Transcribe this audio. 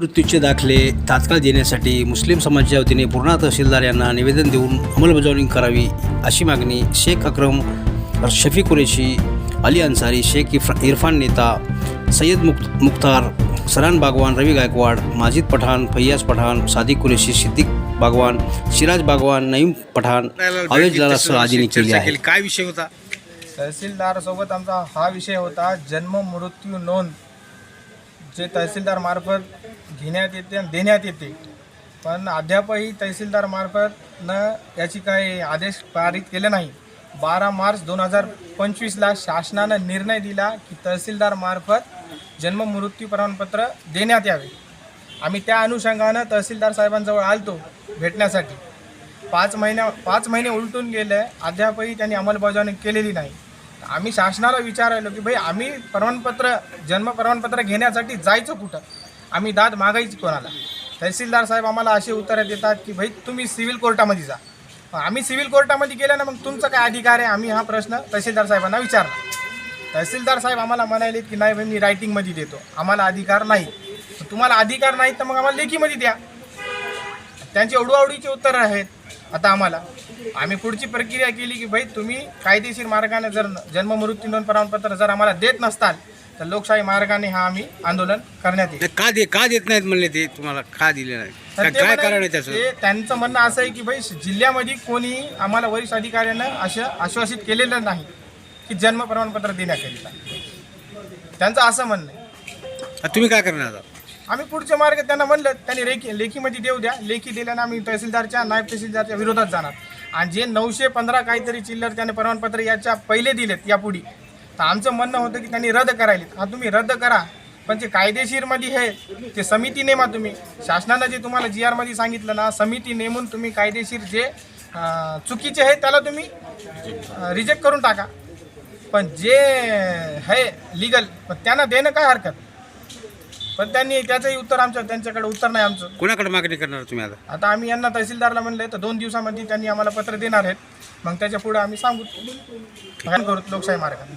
मृत्यूचे दाखले तात्काळ देण्यासाठी मुस्लिम समाजाच्या वतीने पूर्णा तहसीलदार यांना निवेदन देऊन अंमलबजावणी करावी अशी मागणी शेख अक्रम शफी कुरेशी अली अन्सारी शेख इफ्रा इरफान नेता सय्यद मुक्त मुख्तार सरान बागवान रवी गायकवाड माजिद पठाण फैयाज पठाण सादिक कुरेशी सिद्दीक बागवान सिराज बागवान नईम पठाण अवेज लालासह आदींनी केली आहे. काय विषय होता तहसीलदार सोबत आमचा हा विषय होता जन्म मृत्यू नोंद. जे तहसीलदार मार्फत घेण्यात येते आणि देण्यात येते. पण अद्यापही तहसीलदार मार्फत न याची काही आदेश पारित केले नाही. बारा मार्च दोन हजार पंचवीसला शासनानं निर्णय दिला की तहसीलदार मार्फत जन्म मृत्यू प्रमाणपत्र देण्यात यावे. आम्ही त्या अनुषंगानं तहसीलदार साहेबांजवळ आलतो भेटण्यासाठी. पाच महिन्या पाच महिने उलटून गेले. अद्यापही त्यांनी अंमलबजावणी केलेली नाही. आम्ही शासनाला विचारायलो की भाई आम्ही प्रमाणपत्र जन्म प्रमाणपत्र घेण्यासाठी जायचं कुठं? आम्ही दाद मागायची कोणाला? तहसीलदार साहेब आम्हाला असे उत्तरं देतात की भाई तुम्ही सिव्हिल कोर्टामध्ये जा. आम्ही सिव्हिल कोर्टामध्ये गेलं ना मग तुमचा काय अधिकार आहे? आम्ही हा प्रश्न तहसीलदार साहेबांना विचारला. तहसीलदार साहेब आम्हाला म्हणाले की नाही भाई मी रायटिंगमध्ये देतो. आम्हाला अधिकार नाही. तुम्हाला अधिकार नाही तर मग आम्हाला लेखीमध्ये द्या. त्यांची अडूआवडीचे उत्तरं आहेत. आता आम्हाला. आम्ही पुढची प्रक्रिया केली की भाई तुम्ही कायदेशीर मार्गाने जर जन्म मृत्यू नोंद प्रमाणपत्र जर आम्हाला देत नसताल तर लोकशाही मार्गाने हा आम्ही आंदोलन करण्यात येईल. का दे का देत नाहीत म्हणले ते? तुम्हाला का दिले नाही? तर काय ते काय म्हणाले- कारण आहे त्याचं? ते त्यांचं म्हणणं असं आहे की भाई जिल्ह्यामध्ये कोणी आम्हाला वरिष्ठ अधिकाऱ्यानं असं आश्वासित केलेलं नाही की जन्म प्रमाणपत्र देण्याकरिता. त्यांचं असं म्हणणं आहे. आता तुम्ही काय करणार आता? आम्ही पुढचे मार्ग त्यांना म्हणलं त्यांनी लेखी लेखीमध्ये देऊ द्या. लेखी दिल्यानं आम्ही तहसीलदारच्या नायब तहसीलदारच्या विरोधात जाणार. आणि जे नऊशे पंधरा काहीतरी चिल्लर त्याने प्रमाणपत्र याच्या पहिले दिलेत यापुढे. तर आमचं म्हणणं होतं की त्यांनी रद्द करायलेत. हा तुम्ही रद्द करा. पण जे कायदेशीरमध्ये हे ते समिती नेमा तुम्ही. शासनानं जे तुम्हाला जी आरमध्ये सांगितलं ना समिती नेमून तुम्ही कायदेशीर जे चुकीचे आहे त्याला तुम्ही रिजेक्ट करून टाका. पण जे आहे लिगल पण त्यांना देणं काय हरकत? पण त्यांनी त्याचंही उत्तर आमचं त्यांच्याकडे उत्तर नाही आमचं. कोणाकडे मागणी करणार तुम्ही आता? आता आम्ही यांना तहसीलदारला म्हणलं तर दोन दिवसामध्ये त्यांनी आम्हाला पत्र देणार आहेत. मग त्याच्या पुढे आम्ही सांगू. करू लोकशाही मार्गाने.